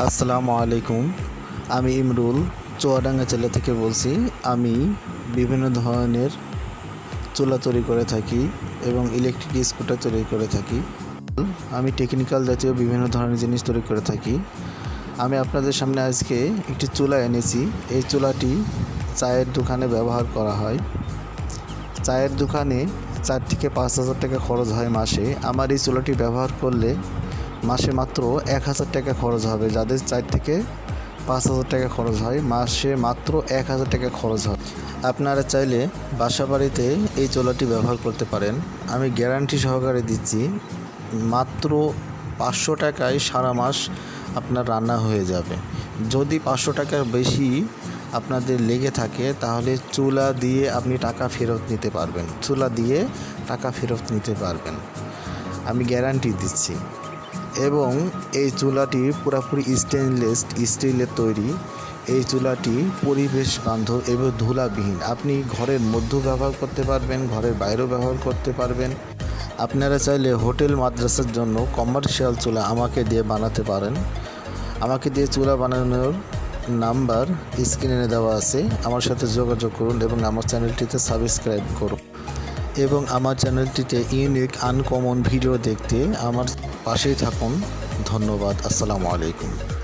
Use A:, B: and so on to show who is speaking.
A: আসসালামু আলাইকুম। আমি ইমরুল, চুয়াডাঙ্গা জেলা থেকে বলছি, আমি বিভিন্ন ধরনের চুলা তৈরি করে থাকি এবং ইলেকট্রিক স্কুটার তৈরি করে থাকি। আমি টেকনিক্যাল জাতীয় বিভিন্ন ধরনের জিনিস তৈরি করে থাকি। আমি আপনাদের সামনে আজকে একটি চুলা এনেছি। এই চুলাটি চায়ের দোকানে ব্যবহার করা হয়। চায়ের দোকানে চার থেকে পাঁচ হাজার টাকা খরচ হয় মাসে। আমার এই চুলাটি ব্যবহার করলে মাসে মাত্র এক হাজার টাকা খরচ হবে। যাদের চার থেকে পাঁচ হাজার টাকা খরচ হয়, মাসে মাত্র এক হাজার টাকা খরচ হয়। আপনারা চাইলে বাসা বাড়িতে এই চোলাটি ব্যবহার করতে পারেন। আমি গ্যারান্টি সহকারে দিচ্ছি, মাত্র পাঁচশো টাকায় সারা মাস আপনার রান্না হয়ে যাবে। যদি পাঁচশো টাকার বেশি আপনাদের লেগে থাকে, তাহলে চুলা দিয়ে আপনি টাকা ফেরত নিতে পারবেন। চুলা দিয়ে টাকা ফেরত নিতে পারবেন। আমি গ্যারান্টি দিচ্ছি। এবং এই চুলাটি পুরোপুরি স্টেনলেস স্টিলের তৈরি। এই চুলাটি পরিবেশ বান্ধব এবং ধুলাবিহীন। আপনি ঘরের মধ্যেও ব্যবহার করতে পারবেন, ঘরের বাইরেও ব্যবহার করতে পারবেন। আপনারা চাইলে হোটেল, মাদ্রাসার জন্য কমার্শিয়াল চুলা আমাকে দিয়ে বানাতে পারেন। আমাকে দিয়ে চুলা বানানোর নাম্বার স্ক্রিনে দেওয়া আছে। আমার সাথে যোগাযোগ করুন এবং আমার চ্যানেলটিতে সাবস্ক্রাইব করুন। এবং আমার চ্যানেলটিতে ইউনিক আনকমন ভিডিও দেখতে আমার পাশেই থাকুন। ধন্যবাদ। আসসালামু আলাইকুম।